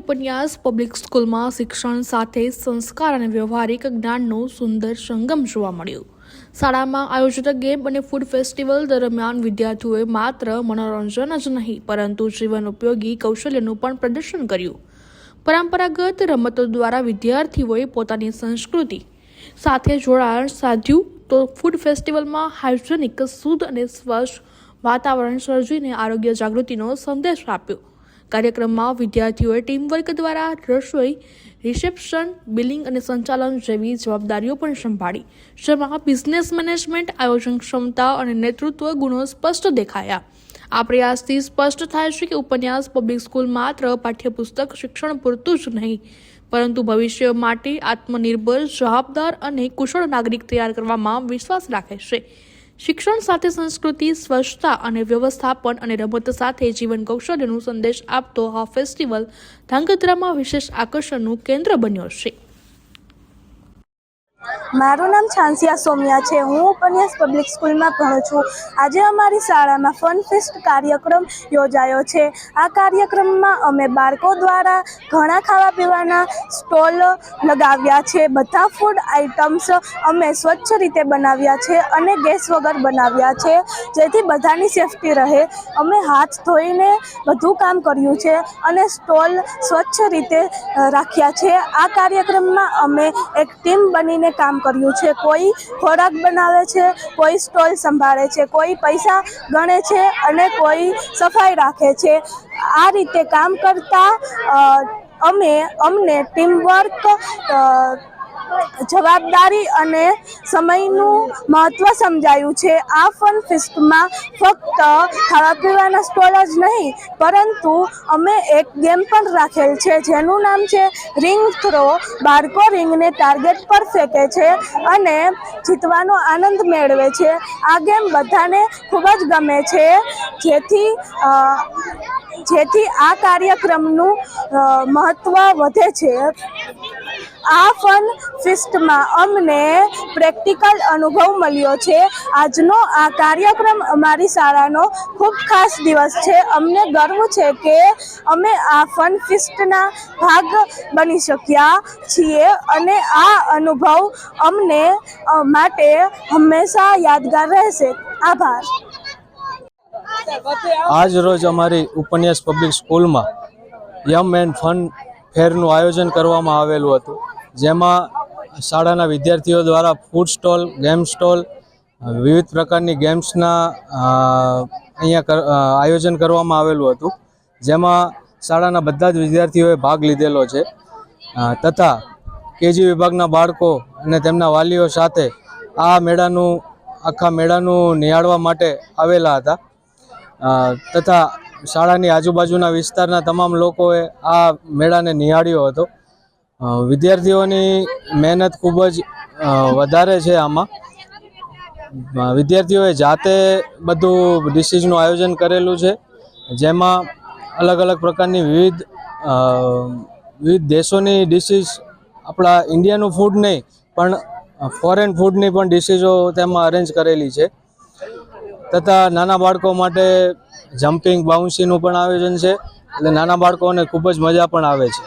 ઉપન્યાસ public સ્કૂલમાં શિક્ષણ સાથે સંસ્કાર અને વ્યવહારિક જ્ઞાનનો સુંદર સંગમ જોવા મળ્યો. શાળામાં આયોજિત ગેમ અને ફૂડ ફેસ્ટિવલ દરમિયાન વિદ્યાર્થીઓએ માત્ર મનોરંજન જ નહીં, પરંતુ જીવન ઉપયોગી કૌશલ્યનું પણ પ્રદર્શન કર્યું. પરંપરાગત રમતો દ્વારા વિદ્યાર્થીઓએ પોતાની સંસ્કૃતિ સાથે જોડાણ સાધ્યું તો ફૂડ ફેસ્ટિવલમાં હાઇજેનિક, શુદ્ધ અને સ્વચ્છ વાતાવરણ સર્જીને આરોગ્ય જાગૃતિનો સંદેશ આપ્યો. કાર્યક્રમમાં વિદ્યાર્થીઓએ ટીમવર્ક દ્વારા રસોઈ, રિસેપ્શન, બિલિંગ અને સંચાલન જેવી જવાબદારીઓ પણ સંભાળી, જેમાં બિઝનેસ મેનેજમેન્ટ, આયોજન ક્ષમતા અને નેતૃત્વ ગુણો સ્પષ્ટ દેખાયા. આ પ્રયાસથી સ્પષ્ટ થાય છે કે ઉપન્યાસ પબ્લિક સ્કૂલ માત્ર પાઠ્યપુસ્તક શિક્ષણ પૂરતું જ નહીં, પરંતુ ભવિષ્ય માટે આત્મનિર્ભર, જવાબદાર અને કુશળ નાગરિક તૈયાર કરવામાં વિશ્વાસ રાખે છે. શિક્ષણ સાથે સંસ્કૃતિ, સ્વચ્છતા અને વ્યવસ્થાપન અને રમત સાથે જીવન કૌશલ્યનું સંદેશ આપતો આ ફેસ્ટિવલ ધાંગધ્રામાં વિશેષ આકર્ષણનું કેન્દ્ર બન્યો છે. મારું નામ છાંસિયા સોમિયા છે. હું ઉપન્યાસ પબ્લિક સ્કૂલમાં ભણું છું. આજે અમારી શાળામાં ફન ફેસ્ટ કાર્યક્રમ યોજાયો છે. આ કાર્યક્રમમાં અમે બાળકો દ્વારા ઘણા ખાવા પીવાના સ્ટોલ લગાવ્યા છે. બધા ફૂડ આઇટમ્સ અમે સ્વચ્છ રીતે બનાવ્યા છે અને ગેસ વગર બનાવ્યા છે. જેથી બધાની સેફટી રહે. અમે હાથ ધોઈને બધું કામ કર્યું છે અને સ્ટોલ સ્વચ્છ રીતે રાખ્યા છે. આ કાર્યક્રમમાં અમે એક ટીમ બનીને કામ કર્યું છે. કોઈ ખોરાક બનાવે છે, કોઈ સ્ટોલ સંભાળે છે, કોઈ પૈસા ગણે છે અને કોઈ સફાઈ રાખે છે. આ રીતે કામ કરતા અમે, અમને ટીમવર્ક જવાબદારી અને સમયનું મહત્ત્વ સમજાયું છે. આ ફન ફિસ્ટમાં ફક્ત ખાવા પીવાના સ્ટોલ જ નહીં, પરંતુ અમે એક ગેમ પણ રાખેલ છે, જેનું નામ છે રિંગ થ્રો. બાળકો રિંગને ટાર્ગેટ પર ફેંકે છે અને જીતવાનો આનંદ મેળવે છે. આ ગેમ બધાને ખૂબ જ ગમે છે. જેથી જેથી આ કાર્યક્રમનું મહત્ત્વ વધે છે. આ ફન ફિસ્ટમાં અમને પ્રેક્ટિકલ અનુભવ મળ્યો છે. આજનો આ કાર્યક્રમ અમારી શાળાનો ખૂબ ખાસ દિવસ છે. અમને ગર્વ છે કે અમે આ ફન ફિસ્ટના ભાગ બની શક્યા છીએ અને આ અનુભવ અમને માટે હંમેશા યાદગાર રહેશે. આભાર. આજ રોજ અમારી ઉપન્યાસ પબ્લિક સ્કૂલમાં યમ એન્ડ ફન ફેરનું આયોજન કરવામાં આવેલું હતું. જેમાં શાળાના વિદ્યાર્થીઓ દ્વારા ફૂડ સ્ટોલ ગેમ સ્ટોલ વિવિધ પ્રકારની ગેમ્સના અહીંયા આયોજન કરવામાં આવેલું હતું. જેમાં શાળાના બધા જ વિદ્યાર્થીઓએ ભાગ લીધેલો છે. તથા કેજી વિભાગના બાળકો અને તેમના વાલીઓ સાથે આ મેળાનું, આખા મેળાનું નિહાળવા માટે આવેલા હતા. તથા શાળાની આજુબાજુના વિસ્તારના તમામ લોકોએ આ મેળાને નિહાળ્યો હતો. વિદ્યાર્થીઓની મહેનત ખૂબ જ વધારે છે આમાં. વિદ્યાર્થીઓએ જાતે બધું ડિસીઝનું આયોજન કરેલું છે, જેમાં અલગ અલગ પ્રકારની વિવિધ વિવિધ દેશોની ડિશિસ આપણા ઇન્ડિયાનું ફૂડ નહીં, પણ ફોરેન ફૂડની પણ ડિશિસો તેમાં અરેન્જ કરેલી છે. તથા નાના બાળકો માટે જમ્પિંગ, બાઉન્સીનું પણ આયોજન છે. એટલે નાના બાળકોને ખૂબ જ મજા પણ આવે છે.